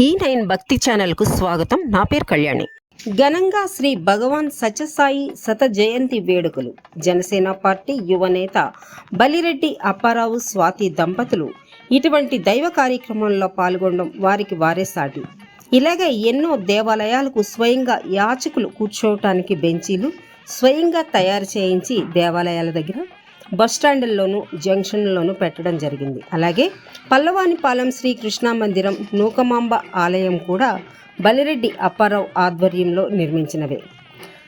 ఈ నైన్ భక్తి ఛానల్కు స్వాగతం. నా పేరు కళ్యాణి. ఘనంగా శ్రీ భగవాన్ సత్యసాయి శత జయంతి వేడుకలు. జనసేన పార్టీ యువనేత బలిరెడ్డి అప్పారావు స్వాతి దంపతులు ఇటువంటి దైవ కార్యక్రమంలో పాల్గొనడం వారికి వారే సాటి ఇలాగే ఎన్నో దేవాలయాలకు స్వయంగా యాచకులు కూర్చోవటానికి బెంచీలు స్వయంగా తయారు చేయించి దేవాలయాల దగ్గర బస్టాండుల్లోనూ జంక్షన్లోనూ పెట్టడం జరిగింది. అలాగే పల్లవానిపాలెం శ్రీ కృష్ణా మందిరం నూకమాంబ ఆలయం కూడా బలిరెడ్డి అప్పారావు ఆధ్వర్యంలో నిర్మించినవే.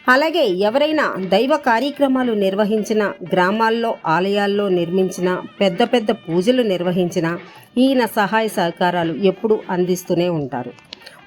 అలాగే ఎవరైనా దైవ కార్యక్రమాలు నిర్వహించిన గ్రామాల్లో ఆలయాల్లో నిర్మించిన పెద్ద పెద్ద పూజలు నిర్వహించిన ఈయన సహాయ సహకారాలు ఎప్పుడూ అందిస్తూనే ఉంటారు.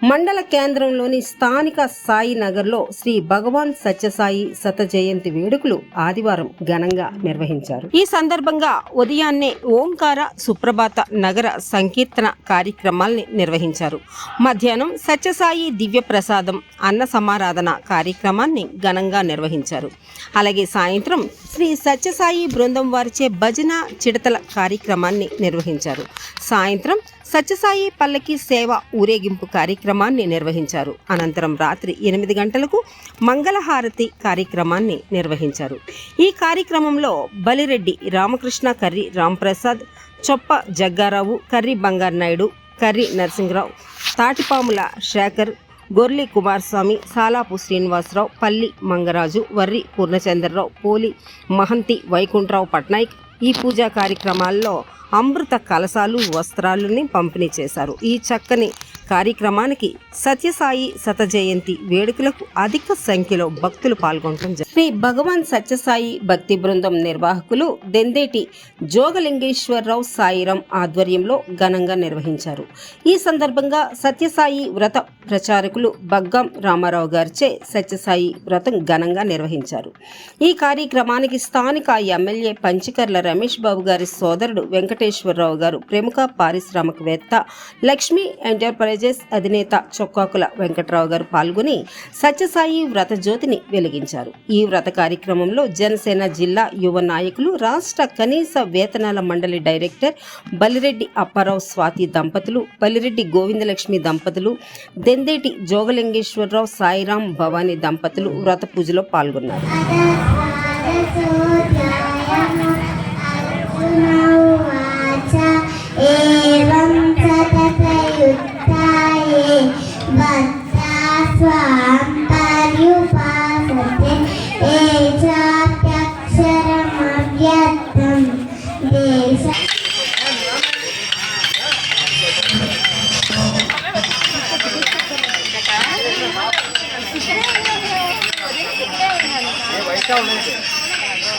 మండల కేంద్రంలోని స్థానిక సాయి నగర్లో శ్రీ భగవాన్ సత్యసాయి శత జయంతి వేడుకలు ఆదివారం ఘనంగా నిర్వహించారు. ఈ సందర్భంగా ఉదయాన్నే ఓంకార సుప్రభాత నగర సంకీర్తన కార్యక్రమాల్ని నిర్వహించారు. మధ్యాహ్నం సత్యసాయి దివ్య ప్రసాదం అన్న సమారాధన కార్యక్రమాన్ని ఘనంగా నిర్వహించారు. అలాగే సాయంత్రం శ్రీ సత్యసాయి బృందం వారిచే భజన చిడతల కార్యక్రమాన్ని నిర్వహించారు. సాయంత్రం సత్యసాయి పల్లకి సేవ ఊరేగింపు కార్యక్రమాన్ని నిర్వహించారు. అనంతరం రాత్రి ఎనిమిది గంటలకు మంగళహారతి కార్యక్రమాన్ని నిర్వహించారు. ఈ కార్యక్రమంలో బలిరెడ్డి రామకృష్ణ కర్రి రాంప్రసాద్ చొప్ప జగ్గారావు కర్రి బంగారు నాయుడు కర్రి నరసింహరావు తాటిపాముల శేఖర్ గొర్లి కుమారస్వామి సాలాపు శ్రీనివాసరావు పల్లి మంగరాజు వర్రి పూర్ణచంద్రరావు పోలి మహంతి వైకుంఠరావు పట్నాయక్ ఈ పూజా కార్యక్రమాల్లో అమృత కలశాలు వస్త్రాలని పంపిణీ చేశారు. ఈ చక్కని కార్యక్రమానికి సత్యసాయి శత జయంతి వేడుకలకు అధిక సంఖ్యలో భక్తులు పాల్గొనడం శ్రీ భగవాన్ సత్యసాయి భక్తి బృందం నిర్వాహకులు దెందేటి జోగలింగేశ్వరరావు సాయిరాం ఆధ్వర్యంలో ఘనంగా నిర్వహించారు. ఈ సందర్భంగా సత్యసాయి వ్రత ప్రచారకులు బగ్గం రామారావు గారిచే సత్యసాయి వ్రతం ఘనంగా నిర్వహించారు. ఈ కార్యక్రమానికి స్థానిక ఎమ్మెల్యే పంచికర్ల రమేష్ బాబు గారి సోదరుడు వెంకట వెంకటేశ్వరరావు గారు ప్రముఖ పారిశ్రామికవేత్త లక్ష్మీ ఎంటర్ప్రైజెస్ అధినేత చొక్కాకుల వెంకటరావు గారు పాల్గొని సత్యసాయి వ్రత జ్యోతిని వెలిగించారు. ఈ వ్రత కార్యక్రమంలో జనసేన జిల్లా యువ నాయకులు రాష్ట్ర కనీస వేతనాల మండలి డైరెక్టర్ బలిరెడ్డి అప్పారావు స్వాతి దంపతులు బలిరెడ్డి గోవిందలక్ష్మి దంపతులు దెందేటి జోగలింగేశ్వరరావు సాయిరాం భవానీ దంపతులు వ్రత పూజలో పాల్గొన్నారు. एवं सततयुक्ताये भक्ता स्वां पर्युपासते ये चाप्यक्षरमव्यक्तं देश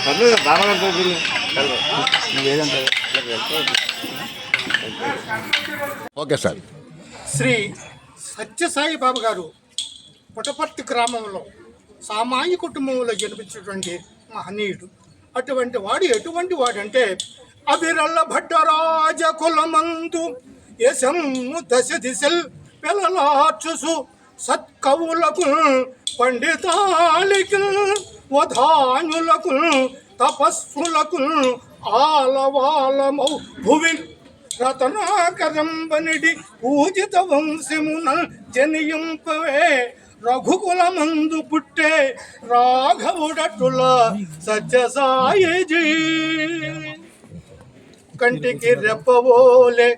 పర్లేదు బాగా పోతుంది ఓకే సార్. శ్రీ సత్యసాయి బాబు గారు పుటపర్తి గ్రామంలో సామాన్య కుటుంబంలో జన్మించినటువంటి మహనీయుడు. అటువంటి వాడు ఎటువంటి వాడంటే అవిరల్ల భట్టరాజ కులమందు యశము దశ దిశల్ పెలలాచుసు సత్కవులకు పండితాలికి వధానులకు తపస్సులకు ఆలవాలమౌ భువి రతనాకరంబనిడి పూజిత వంశమున రఘుకుల రఘుకులమందు పుట్టే రాఘవుడటుల సత్యసాయిజీ. కంటికి రెప్పవోలే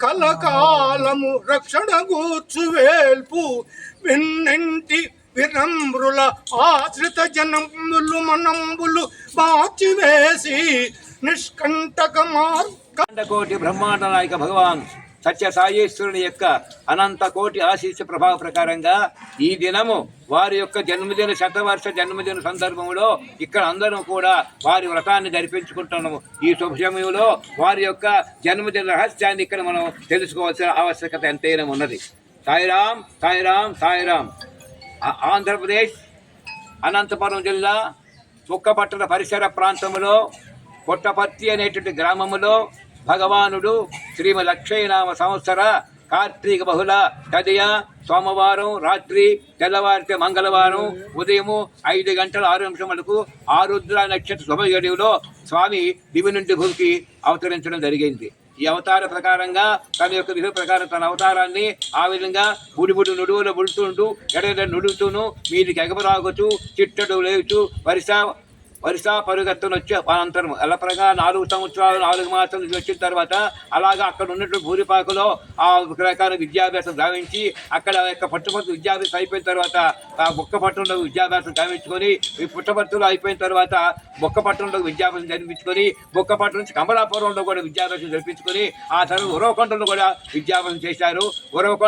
కలకాలము రక్షణ గూర్చు వేల్పు. విన్నింటి వినమ్రుల ఆశ్రిత జనములు మనంబులు మార్చివేసి నిష్కంటక మార్పు కోటి బ్రహ్మాండ నాయక భగవాన్ సత్య సాయేశ్వరుని యొక్క అనంత కోటి ఆశీస్సు ప్రభావ ప్రకారంగా ఈ దినము వారి యొక్క జన్మదిన శతవర్ష జన్మదిన సందర్భంలో ఇక్కడ అందరం కూడా వారి వ్రతాన్ని జరిపించుకుంటున్నాము. ఈ శుభ సమయంలో వారి యొక్క జన్మదిన రహస్యాన్ని ఇక్కడ మనం తెలుసుకోవాల్సిన ఆవశ్యకత ఎంతైనా ఉన్నది. సాయిరాం సాయిరాం సాయిరామ్ ఆంధ్రప్రదేశ్ అనంతపురం జిల్లా చుక్కపట్టణ పరిసర ప్రాంతంలో పుట్టపర్తి అనేటువంటి గ్రామములో భగవానుడు శ్రీమ అక్షయనామ సంవత్సర కార్తీక బహుళ తదియ సోమవారం రాత్రి తెల్లవారితే మంగళవారం ఉదయము ఐదు గంటల ఆరు నిమిషములకు ఆరుద్ర నక్షత్ర శుభ స్వామి దివి నుండి భూమికి అవతరించడం జరిగింది. ఈ అవతార ప్రకారంగా తన యొక్క విధి ప్రకారం తన అవతారాన్ని ఆ విధంగా బుడిబుడి నుడువులు బుడుతుంటూ ఎడ నుడుతూను మీదికి ఎగబరాగుతూ చిట్టడు లేచు వరిస వరుస పరుగెత్తున వచ్చి అనంతరం ఎల్లప్రగా నాలుగు సంవత్సరాలు నాలుగు మాసాలు వచ్చిన తర్వాత అలాగా అక్కడ ఉన్నటువంటి భూరిపాకులో ఆ ప్రకారం విద్యాభ్యాసం గావించి అక్కడ యొక్క పట్టుపట్టు విద్యాభ్యాసం అయిపోయిన తర్వాత ఆ బొక్క పట్టణంలో విద్యాభ్యాసం గావించుకొని ఈ పుట్టపర్తులు అయిపోయిన తర్వాత బొక్క పట్టణంలో విద్యాభ్యాసం జరిపించుకొని బొక్క పట్టణం నుంచి కమలాపురంలో కూడా విద్యాభ్యాసం జరిపించుకొని ఆ తర్వాత ఉరవకొండలో కూడా విద్యాభ్యాసం చేశారు. ఉరవకొండ